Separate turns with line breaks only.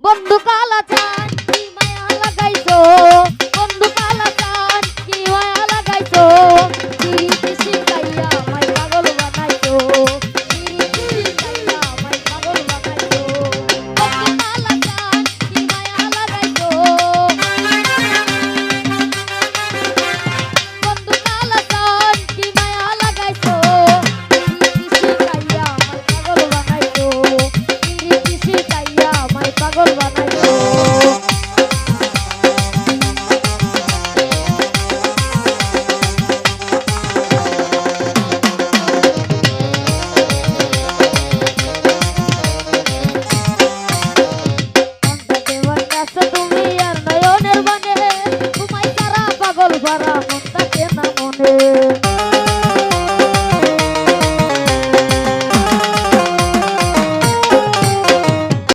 বন্ধু কালা চায় আছো তুমি আর নয়নের বানে। তোমায় তারা পাগল ভরা মন থাকে মনে।